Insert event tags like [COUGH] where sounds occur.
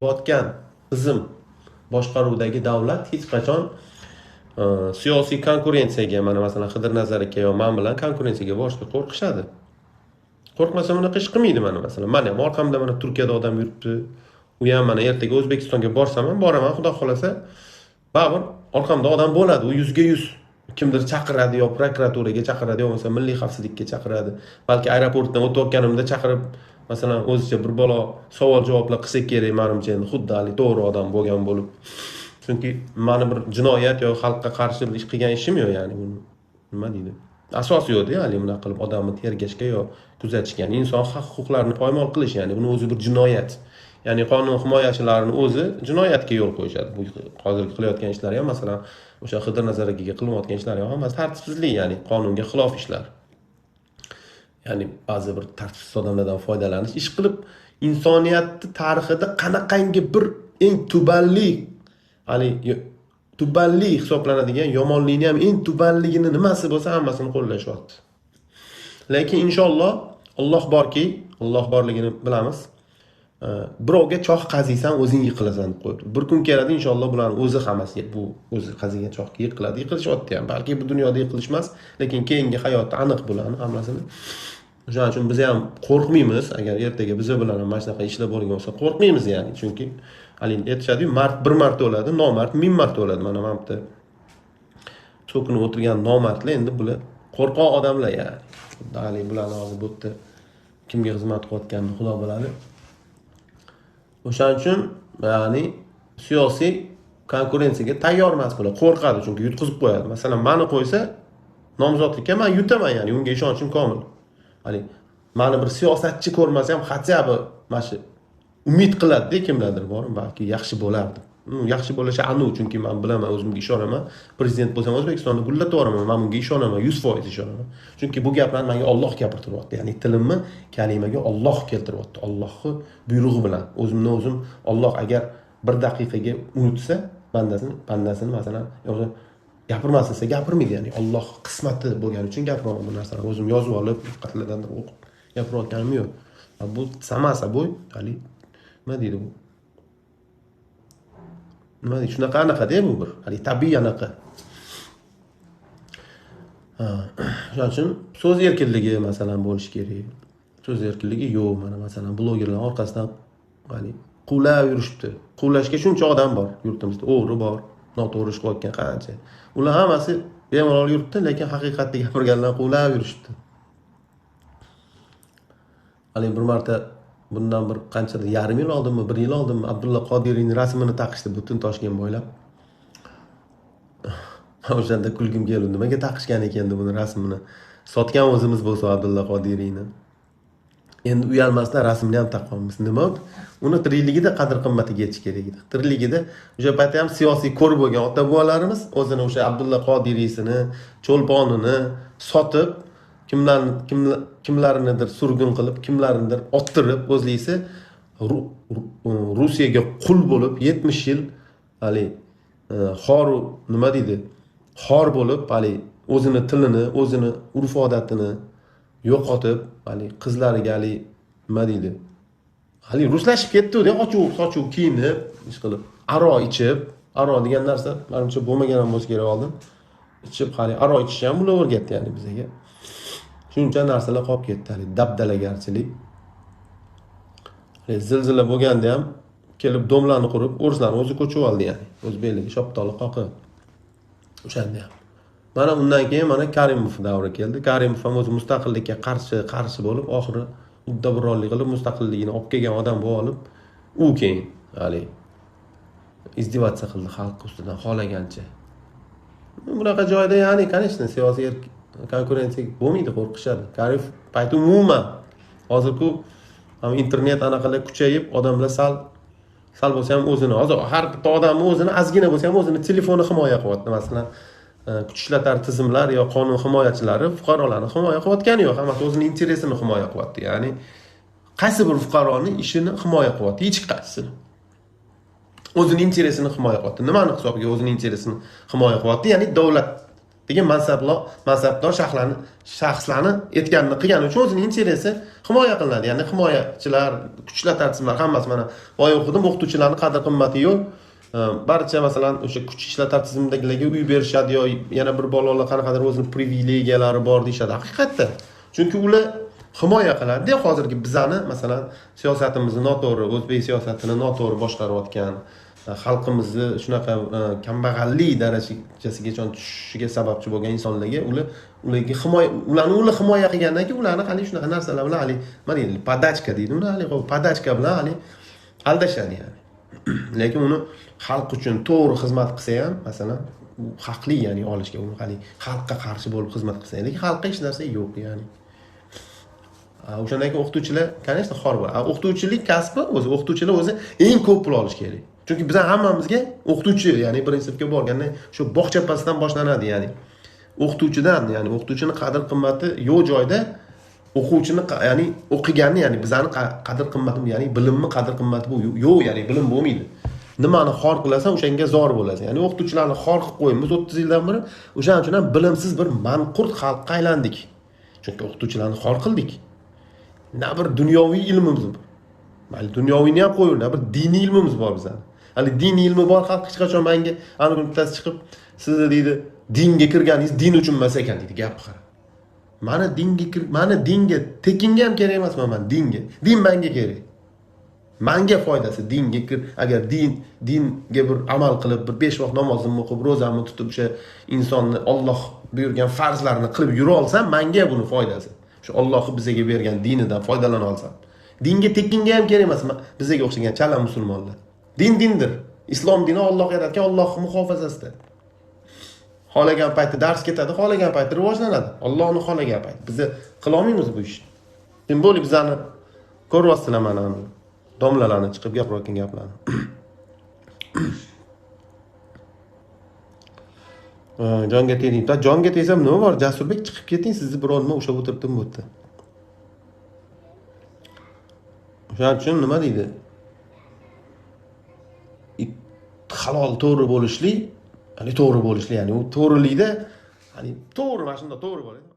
kelayotgan tizim boshqaruvidagi davlat hech qachon e, siyosiy konkurensiyaga mana masalan xidir aka yo man bilan konkurensiyaga borishga qo'rqishadi. Qo'rqmasa bunaqa ish qilmaydi mana masalan. Mana ham orqamda mana turkiyada odam yuribdi. U ham mana ertaga o'zbekistonga borsam ham boraman xudo xohlasa baribir orqamda odam bo'ladi u yuzga yuz. Kimdir chaqiradi yo prokuraturaga chaqiradi yo bo'lmasa milliy xavfsizlikka chaqiradi. Balki aeroportdan o'tayotganimda chaqirib masalan o'zicha bir balo savol javoblar qilsa kerak manimcha endi xuddi haligi to'g'ri odam bo'lgan bo'lib. Chunki mani bir jinoyat yo xalqqa qarshi bir ish qilgan ishim yo'q ya'ni buni nima deydi? Asosi yo'qda haligi bunaqa qilib odamni tergashga yo kuzatishga. Ya'ni inson haq huquqlarini poymol qilish ya'ni buni o'zi bir jinoyat. Ya'ni qonun himoyachilarini o'zi jinoyatga yo'l qo'yishadi. Bu hozirgi qilayotgan ishlari ham masalan o'sha qidir nazar akaga qilinayotgan ishlari ham hammasi tartibsizlik ya'ni qonunga xilof ishlar. Ya'ni ba'zi bir tartibsiz odamlardan foydalanish ish qilib insoniyatni tarixida qanaqangi bir eng tubanli haligi tubanli hisoblanadigan yomonlikni ham eng tubanligini nimasi bo'lsa hammasini qo'llashyapti lekin inshaalloh olloh borki olloh borligini bilamiz. Birovga choh qaziysan o'zing yiqilasan. Deb qo'yibdi bir kun keladi inshaalloh bularni o'zi hammasi bu o'zi qazigan choh yiqiladi. Yiqilishyapti ham balki bu dunyoda yiqilishmas lekin keyingi hayotda aniq bularni hammasini. O'shaning uchun biz ham qo'rqmaymiz. Agar ertaga biza bilan ham mana shunaqa ishlar bo'lgan bo'lsa qo'rqmaymiz ya'ni. Chunki haligi aytishadiku mard bir marta o'ladi nomard ming marta o'ladi. Mana mana bu yerda so'kinib o'tirgan nomardlar endi bular qo'rqoq odamlar ya'ni. Haligi bularni hozir bu yerda kimga xizmat qilayotganini xudo biladi. O'shaning uchun ya'ni siyosiy konkurensiyaga tayyor emas bular qo'rqadi chunki yutqizib qo'yadi. Masalan mani qo'ysa nomzodlikka man yutaman ya'ni unga ishonchim komil. Haligi mani bir siyosatchi ko'rmasa ham хотя бы mana shu umid qiladida kimlardir bormi balki yaxshi bo'lardi yaxshi bo'lishi aniq chunki man bilaman o'zimga ishonaman. Prezident bo'lsam o'zbekistonni gullatib yuboraman man bunga ishonaman yuz foiz ishonaman. Chunki bu gaplarni manga olloh gapirtiryapti ya'ni tilimni kalimaga olloh keltiryapti ollohni buyrug'i bilan. O'zimni o'zim olloh agar bir daqiqaga unutsa bandasini bandasini masalan gapirmasin desa gapirmaydi ya'ni olloh qismati bo'lgani uchun gapiryapman bu narsalarni o'zim yozib olib qayerlardandir o'qib gapirayotganim yo'q. Bu samasa собой haligi nima deydi bu? Nima shunaqa anaqada bu bir. Haligi tabiiy anaqa. Shuning [CLEARS THROAT] uchun so'z erkinligi masalan bo'lishi kerak. So'z erkinligi yo'q mana masalan blogerlar orqasidan haligi quvlab yurishibdi. Quvlashga shuncha odam bor yurtimizda o'g'ri bor noto'g'ri ish qilayotgan qancha. Ular hammasi bemalol yuribdi lekin haqiqatni gapirganlar quvlab yurishibdi. Haligi bir marta bundan bir qanchadir yarim yil oldinmi bir yil oldinmi? Abdulla qodiriyni rasmini taqishdi butun toshkent bo'ylab. [SIGHS] O'shanda kulgim keldi. Nimaga taqishgan ekan buni rasmini? Sotgan o'zimiz bo'lsa abdulla qodiriyni. Endi uyalmasdan rasmini ham taqqanmiz nima uni tirikligida qadr qimmatiga yetish kerak edi. Tirikligida o'sha paytda ham siyosiy ko'r bo'lgan ota bobolarimiz o'zini o'sha abdulla qodiriysini cho'lponini sotib kimlarni kimlarnidir surgun qilib kimlarnidir ottirib o'zlisi e, rusiyaga qul bo'lib yetmish yil haligi xor e, xoru nima deydi? Xor bo'lib haligi o'zini tilini o'zini urf odatini yo'qotib haligi qizlariga haligi nima deydi? Haligi ruslashib ketdida ochuv sochuv kiyinib ish qilib aro ichib aro degan narsa manimcha bo'lmagan ham bo'lsa kerak oldin ichib haligi aro ichishni ham bular o'rgatdi ya'ni bizaga shuncha narsalar qolib ketdi haligi dabdalagarchilik. Zilzila bo'lganda ham kelib domlarni qurib o'rislarni o'zi ko'chib oldi ya'ni. O'zbeklarga shoptoli qoqib o'shanda ham. Mana undan keyin mana karimov davri keldi. Karimov ham o'zi mustaqillikka qarshi qarshi bo'lib oxiri uddaburonlik qilib mustaqilligini olib kelgan odam bo'lib olib u keyin haligi izdevаться qildi xalq ustidan xohlagancha. Bunaqa joyda ya'ni конечно siyosiy konkurensiya bo'lmaydi qo'rqishadi. Karif payti umuman hozirku internet anaqalar kuchayib odamlar sal sal bo'lsa ham o'zini hozir har bitta odamni o'zini ozgina bo'lsa ham o'zini telefoni himoya qilyapti. Masalan e, kuch ishlatar tizimlar yo qonun himoyachilari fuqarolarni himoya qilayotgani yo'q. Hammasi o'zini interesini himoya qilyapti. Ya'ni qaysi bir fuqaroni ishini himoya qilyapti? Hech qaysisini o'zini interesini himoya qilyapti. Nimani hisobiga o'zini interesini himoya qilyapti? Ya'ni davlat degan mansablo mansabdor shaxslarni shaxslarni aytganini qilgani uchun o'zini interesi himoya qilinadi. Ya'ni himoyachilar kuchlar tartiblar hammasi mana boya o'qidim o'qituvchilarni qadr qimmati yo'q barcha masalan o'sha kuch ishlar tizimidagilarga uy berishadi yo yana bir bolalar qanaqadir o'zini privilegiyalari bor deyishadi. Haqiqatda. Chunki ular himoya qiladida hozirgi bizani masalan siyosatimizni noto'g'ri o'zbek siyosatini noto'g'ri boshqarayotgan xalqimizni shunaqa e, kambag'allik darajasigacha tushishiga sababchi bo'lgan insonlarga ular ularga himoya ularni ular himoya qilgandan keyin ularni haligi shunaqa narsalar bilan haligi mana endi podachka deydi uni haligi podachka bilan haligi aldashadi ya'ni. [CLEARS THROAT] Lekin uni xalq uchun to'g'ri xizmat qilsa ham masalan u haqli ya'ni olishga uni haligi xalqqa qarshi bo'lib xizmat qilsa ham lekin xalqqa hech narsa yo'q ya'ni. O'shandan keyin o'qituvchilar конечно xor bo'ladi. O'qituvchilik kasbi o'zi o'qituvchilar o'zi eng ko'p pul olishi kerak. Chunki bizlar hammamizga o'qituvchi ya'ni birinchi sinfga borganda shu bog'cha bog'chapasidan boshlanadi ya'ni o'qituvchidan ya'ni o'qituvchini qadr qimmati yo'q joyda o'quvchini ya'ni o'qiganni ya'ni bizani qadr qimmatimiz ya'ni bilimni qadr qimmati bu yo'q ya'ni bilim bo'lmaydi. Nimani xor qilasan o'shanga zor bo'lasan. Ya'ni o'qituvchilarni xor qilib qo'yamiz o'ttiz yildan beri o'shaning uchun ham bilimsiz bir manqurt xalqqa aylandik. Chunki o'qituvchilarni xor qildik. Na bir dunyoviy ilmimiz bor. Mayli dunyoviyni ham qo'ying na bir diniy ilmimiz bor bizani haligi diniy ilmi bor xalq hech qachon manga anavi kuni bittasi chiqib sizni deydi dinga kirganingiz din uchun emas ekan deydi gapni qara. Mani dinga kir mani dinga tekinga ham kerak emasman man dinga. Din manga kerak. Manga foydasi dinga kir agar din dinga bir amal qilib bir besh vaqt namozimni o'qib ro'zamni tutib o'sha insonni olloh buyurgan farzlarini qilib yura olsam manga buni foydasi. Shu ollohni bizga bergan dinidan foydalana olsam. Dinga tekinga ham kerak emas bizga o'xshagan chala musulmonlar. Din dindir. Islom dini olloh yaratgan ollohni muhofazasida. Xohlagan payti dars ketadi xohlagan payti rivojlanadi. Ollohni xohlagan payti biza qilolmaymiz bu ishni. Tем более bizani ko'ryapsizlar mana domlalarni chiqib gapirayotgan gaplarni. [COUGHS] Jonga tegding. Jonga tegsam nima bor? Jasurbek chiqib keting sizni biror nima ushlab o'tiribdimi bu yerda. O'shaning uchun nima deydi? Halol to'g'ri bo'lishlik ya'ni to'g'ri bo'lishlik ya'ni u to'g'rilikda ya'ni to'g'ri mana shunda to'g'ri bo'ladi